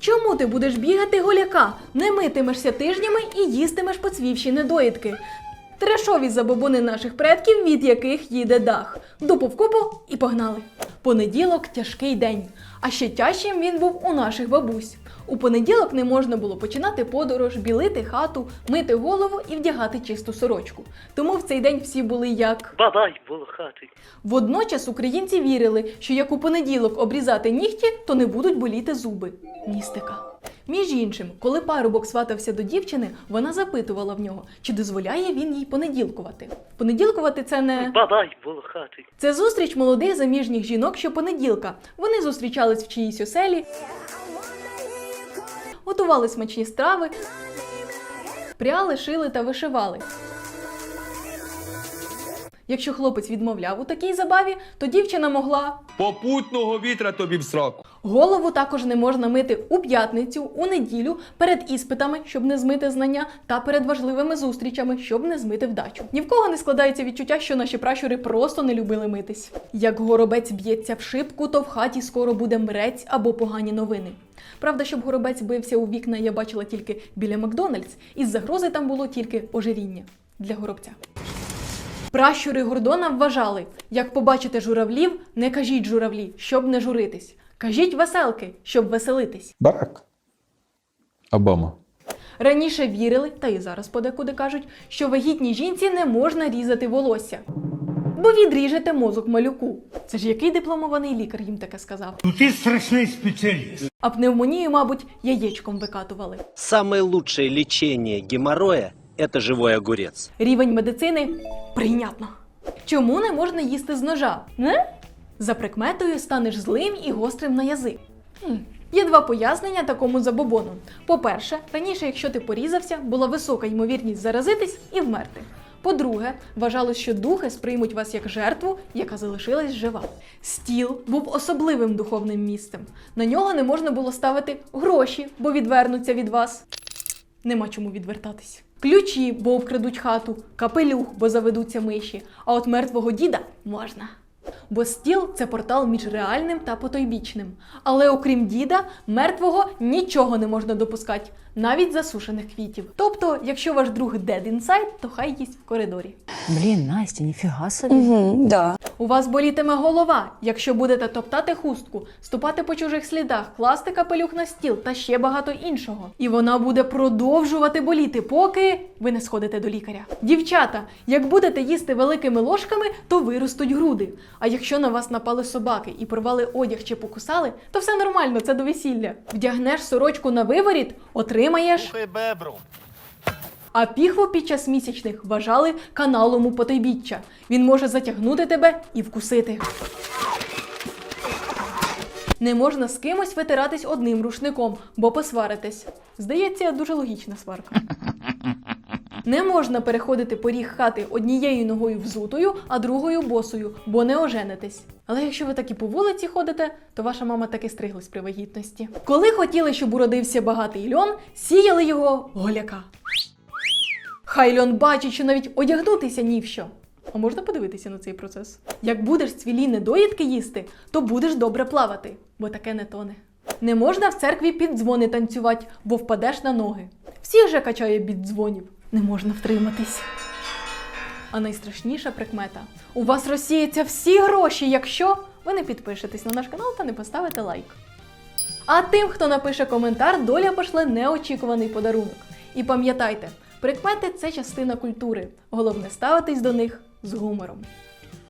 Чому ти будеш бігати голяка, не митимешся тижнями і їстимеш поцвівші недоїдки? Трешові забобони наших предків, від яких їде дах. Дупу в купу і погнали. Понеділок тяжкий день. А ще тяжчим він був у наших бабусь. У понеділок не можна було починати подорож, білити хату, мити голову і вдягати чисту сорочку. Тому в цей день всі були як Бабай волохатий. Водночас українці вірили, що як у понеділок обрізати нігті, то не будуть боліти зуби. Містика. Між іншим, коли парубок сватався до дівчини, вона запитувала в нього, чи дозволяє він їй понеділкувати. Понеділкувати це не Бабай волохатий. це зустріч молодих заміжніх жінок щопонеділка. Вони зустрічались в чиїсь оселі, готували смачні страви, пряли, шили та вишивали. Якщо хлопець відмовляв у такій забаві, то дівчина могла Попутного вітра тобі в сраку. Голову також не можна мити у п'ятницю, у неділю, перед іспитами, щоб не змити знання, та перед важливими зустрічами, щоб не змити вдачу. Ні в кого не складається відчуття, що наші пращури просто не любили митись. Як горобець б'ється в шибку, то в хаті скоро буде мрець або погані новини. Правда, щоб горобець бився у вікна, я бачила тільки біля Макдональдс, із загрози там було тільки ожиріння для горобця. Пращури Гордона вважали, як побачите журавлів, не кажіть журавлі, щоб не журитись. Кажіть веселки, щоб веселитись. Барак. Обама. Раніше вірили, та і зараз подекуди кажуть, що вагітній жінці не можна різати волосся. Бо відріжете мозок малюку. Це ж який дипломований лікар їм таке сказав. Ну ти страшний спеціаліст. А пневмонію, мабуть, яєчком викатували. Самое лучшее лечение геморроя – это живой огурец. Рівень медицини прийнятно. Чому не можна їсти з ножа? Не? За прикметою станеш злим і гострим на язик. Хм. Є два пояснення такому забобону. По-перше, раніше, якщо ти порізався, була висока ймовірність заразитись і вмерти. По-друге, вважалось, що духи сприймуть вас як жертву, яка залишилась жива. Стіл був особливим духовним місцем. На нього не можна було ставити гроші, бо відвернуться від вас. Нема чому відвертатись. Ключі, бо обкрадуть хату, капелюх, бо заведуться миші. А от мертвого діда можна. Бо стіл це портал між реальним та потойбічним. Але окрім діда, мертвого нічого не можна допускати, навіть засушених квітів. Тобто, якщо ваш друг dead inside, то хай їсть в коридорі. Блін, Настя, ніфіга собі. Угу, да. У вас болітиме голова, якщо будете топтати хустку, ступати по чужих слідах, класти капелюх на стіл та ще багато іншого. І вона буде продовжувати боліти, поки ви не сходите до лікаря. Дівчата, як будете їсти великими ложками, то виростуть груди. А якщо на вас напали собаки і порвали одяг чи покусали, то все нормально, це до весілля. Вдягнеш сорочку на виворіт, отримаєш. А піхву під час місячних вважали каналом у потойбіччя. Він може затягнути тебе і вкусити. Не можна з кимось витиратись одним рушником, бо посваритесь. Здається, дуже логічна сварка. Не можна переходити поріг хати однією ногою взутою, а другою босою, бо не оженитесь. Але якщо ви так і по вулиці ходите, то ваша мама таки стриглась при вагітності. Коли хотіли, щоб уродився багатий льон, сіяли його голяка. Хай льон бачить, що навіть одягнутися ні в що. А можна подивитися на цей процес? Як будеш цвілі недоїдки їсти, то будеш добре плавати, бо таке не тоне. Не можна в церкві під дзвони танцювати, бо впадеш на ноги. Всіх же качає від дзвонів. Не можна втриматись. А найстрашніша прикмета: у вас розсіяться всі гроші, якщо ви не підпишетесь на наш канал та не поставите лайк. А тим, хто напише коментар, доля пошле неочікуваний подарунок. І пам'ятайте, прикмети це частина культури. Головне ставитись до них з гумором.